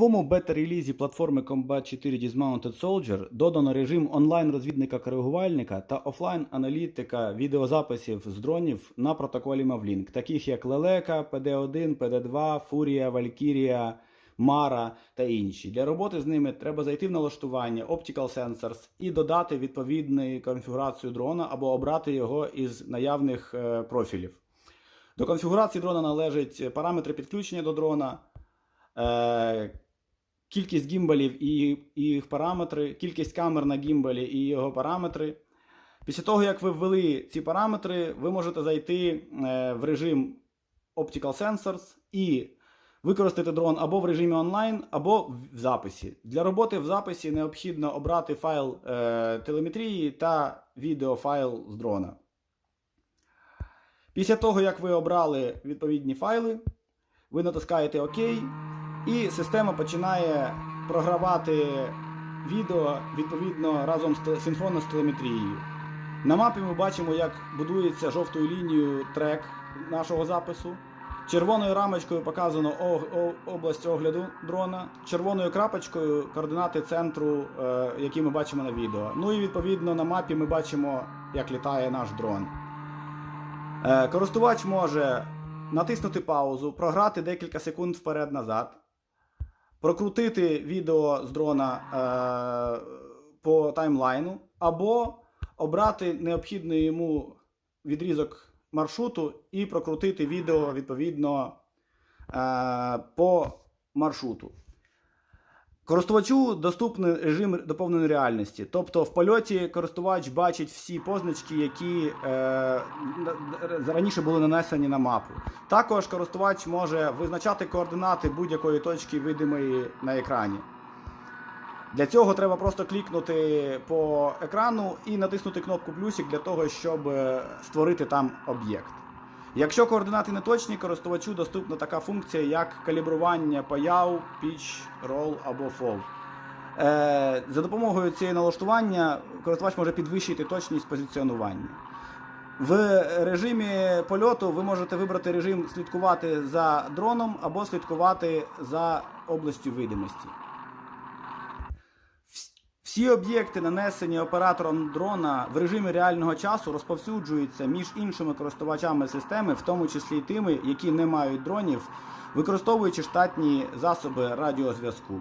Новому бета-релізі платформи Combat 4 Dismounted Soldier додано режим онлайн-розвідника-коригувальника та офлайн-аналітика відеозаписів з дронів на протоколі Mavlink, таких як Лелека, PD1, PD2, Фурія, Valkyria, Мара та інші. Для роботи з ними треба зайти в налаштування Optical Sensors і додати відповідну конфігурацію дрона або обрати його із наявних е, профілів. До конфігурації дрона належать параметри підключення до дрона, е, кількість гімбалів і їх параметри, кількість камер на гімбалі і його параметри. Після того, як ви ввели ці параметри, ви можете зайти е, в режим Optical Sensors і використати дрон або в режимі онлайн, або в записі. Для роботи в записі необхідно обрати файл е, телеметрії та відеофайл з дрона. Після того, як ви обрали відповідні файли, ви натискаєте ОК, і система починає програвати відео відповідно разом з синхронно з телеметрією. На мапі ми бачимо, як будується жовтою лінією трек нашого запису. Червоною рамочкою показано область огляду дрона, червоною крапочкою координати центру, е, які ми бачимо на відео. Ну і відповідно на мапі ми бачимо, як літає наш дрон. Е, Користувач може натиснути паузу, програти декілька секунд вперед-назад, прокрутити відео з дрона е, по таймлайну, або обрати необхідний йому відрізок маршруту і прокрутити відео відповідно е, по маршруту. Користувачу доступний режим доповненої реальності. Тобто в польоті користувач бачить всі позначки, які е, раніше були нанесені на мапу. Також користувач може визначати координати будь-якої точки видимої на екрані. Для цього треба просто клікнути по екрану і натиснути кнопку плюсик для того, щоб е, створити там об'єкт. Якщо координати не точні, користувачу доступна така функція, як калібрування появ, pitch, roll або fall. Е, за допомогою цієї налаштування користувач може підвищити точність позиціонування. В режимі польоту ви можете вибрати режим слідкувати за дроном або слідкувати за областю видимості. Всі об'єкти, нанесені оператором дрона в режимі реального часу, розповсюджуються між іншими користувачами системи, в тому числі й тими, які не мають дронів, використовуючи штатні засоби радіозв'язку.